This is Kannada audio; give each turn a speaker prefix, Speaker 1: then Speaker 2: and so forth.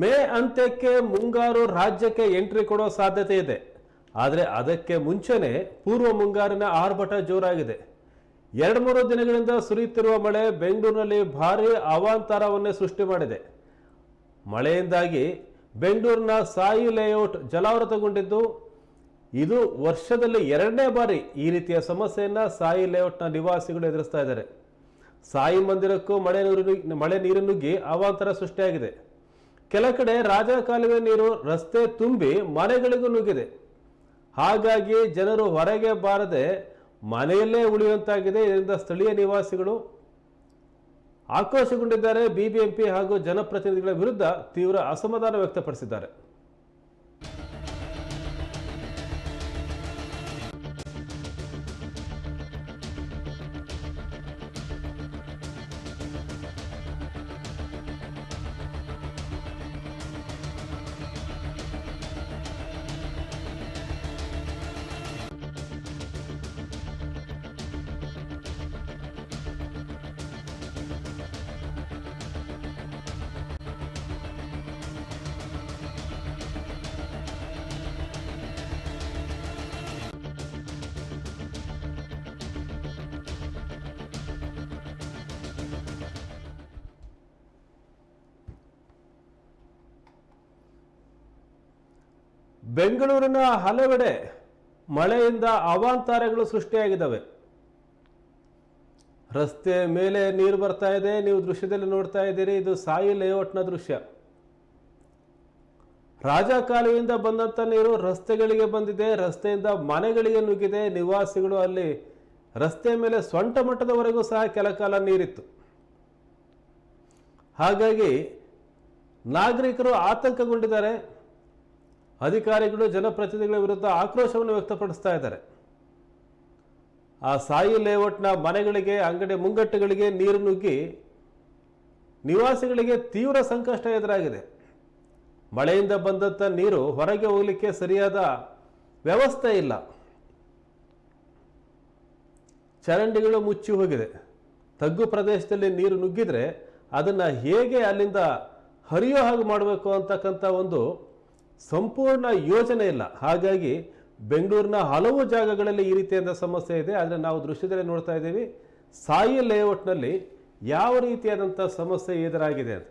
Speaker 1: ಮೇ ಅಂತ್ಯಕ್ಕೆ ಮುಂಗಾರು ರಾಜ್ಯಕ್ಕೆ ಎಂಟ್ರಿ ಕೊಡೋ ಸಾಧ್ಯತೆ ಇದೆ. ಆದರೆ ಅದಕ್ಕೆ ಮುಂಚೆನೆ ಪೂರ್ವ ಮುಂಗಾರಿನ ಆರ್ಭಟ ಜೋರಾಗಿದೆ. ಎರಡು ಮೂರು ದಿನಗಳಿಂದ ಸುರಿಯುತ್ತಿರುವ ಮಳೆ ಬೆಂಗಳೂರಿನಲ್ಲಿ ಭಾರಿ ಅವಾಂತರವನ್ನೇ ಸೃಷ್ಟಿ ಮಾಡಿದೆ. ಮಳೆಯಿಂದಾಗಿ ಬೆಂಗಳೂರಿನ ಸಾಯಿ ಲೇಔಟ್ ಜಲಾವೃತಗೊಂಡಿದ್ದು, ಇದು ವರ್ಷದಲ್ಲಿ ಎರಡನೇ ಬಾರಿ ಈ ರೀತಿಯ ಸಮಸ್ಯೆಯನ್ನು ಸಾಯಿ ಲೇಔಟ್ನ ನಿವಾಸಿಗಳು ಎದುರಿಸ್ತಾ ಇದ್ದಾರೆ. ಸಾಯಿ ಮಂದಿರಕ್ಕೂ ಮಳೆ ನೀರು ಮಳೆ ನೀರು ನುಗ್ಗಿ ಅವಾಂತರ ಸೃಷ್ಟಿಯಾಗಿದೆ. ಕೆಲ ಕಡೆ ರಾಜ ಕಾಲುವೆ ನೀರು ರಸ್ತೆ ತುಂಬಿ ಮನೆಗಳಿಗೂ ನುಗ್ಗಿದೆ. ಹಾಗಾಗಿ ಜನರು ಹೊರಗೆ ಬಾರದೆ ಮನೆಯಲ್ಲೇ ಉಳಿಯುವಂತಾಗಿದೆ ಇದರಿಂದ ಸ್ಥಳೀಯ ನಿವಾಸಿಗಳು ಆಕ್ರೋಶಗೊಂಡಿದ್ದಾರೆ. ಬಿಬಿಎಂಪಿ ಹಾಗೂ ಜನಪ್ರತಿನಿಧಿಗಳ ವಿರುದ್ಧ ತೀವ್ರ ಅಸಮಾಧಾನ ವ್ಯಕ್ತಪಡಿಸಿದ್ದಾರೆ. ಬೆಂಗಳೂರಿನ ಹಲವೆಡೆ ಮಳೆಯಿಂದ ಅವಾಂತರಗಳು ಸೃಷ್ಟಿಯಾಗಿದ್ದಾವೆ. ರಸ್ತೆ ಮೇಲೆ ನೀರು ಬರ್ತಾ ಇದೆ, ನೀವು ದೃಶ್ಯದಲ್ಲಿ ನೋಡ್ತಾ ಇದ್ದೀರಿ, ಇದು ಸಾಯಿ ಲೇಔಟ್ನ ದೃಶ್ಯ. ರಾಜ ಕಾಲುವೆಯಿಂದ ಬಂದಂಥ ನೀರು ರಸ್ತೆಗಳಿಗೆ ಬಂದಿದೆ, ರಸ್ತೆಯಿಂದ ಮನೆಗಳಿಗೆ ನುಗ್ಗಿದೆ, ನಿವಾಸಿಗಳು ಅಲ್ಲಿ ರಸ್ತೆ ಮೇಲೆ ಸೊಂಟ ಮಟ್ಟದವರೆಗೂ ಸಹ ಕೆಲ ಕಾಲ ನೀರಿತ್ತು. ಹಾಗಾಗಿ ನಾಗರಿಕರು ಆತಂಕಗೊಂಡಿದ್ದಾರೆ. ಅಧಿಕಾರಿಗಳು ಜನಪ್ರತಿನಿಧಿಗಳ ವಿರುದ್ಧ ಆಕ್ರೋಶವನ್ನು ವ್ಯಕ್ತಪಡಿಸ್ತಾ ಇದ್ದಾರೆ. ಆ ಸಾಯಿ ಲೇಔಟ್ನ ಮನೆಗಳಿಗೆ, ಅಂಗಡಿ ಮುಂಗಟ್ಟುಗಳಿಗೆ ನೀರು ನುಗ್ಗಿ ನಿವಾಸಿಗಳಿಗೆ ತೀವ್ರ ಸಂಕಷ್ಟ ಎದುರಾಗಿದೆ. ಮಳೆಯಿಂದ ಬಂದಂಥ ನೀರು ಹೊರಗೆ ಹೋಗಲಿಕ್ಕೆ ಸರಿಯಾದ ವ್ಯವಸ್ಥೆ ಇಲ್ಲ. ಚರಂಡಿಗಳು ಮುಚ್ಚಿ ಹೋಗಿದೆ. ತಗ್ಗು ಪ್ರದೇಶದಲ್ಲಿ ನೀರು ನುಗ್ಗಿದರೆ ಅದನ್ನು ಹೇಗೆ ಅಲ್ಲಿಂದ ಹರಿಯೋ ಹಾಗೆ ಮಾಡಬೇಕು ಅಂತಕ್ಕಂಥ ಒಂದು ಸಂಪೂರ್ಣ ಯೋಜನೆ ಇಲ್ಲ. ಹಾಗಾಗಿ ಬೆಂಗಳೂರಿನ ಹಲವು ಜಾಗಗಳಲ್ಲಿ ಈ ರೀತಿಯಾದ ಸಮಸ್ಯೆ ಇದೆ. ಆದರೆ ನಾವು ದೃಶ್ಯದಲ್ಲಿ ನೋಡ್ತಾ ಇದ್ದೀವಿ. ಸಾಯಿ ಲೇಔಟ್ನಲ್ಲಿ ಯಾವ ರೀತಿಯಾದಂಥ ಸಮಸ್ಯೆ ಎದುರಾಗಿದೆ ಅಂತ.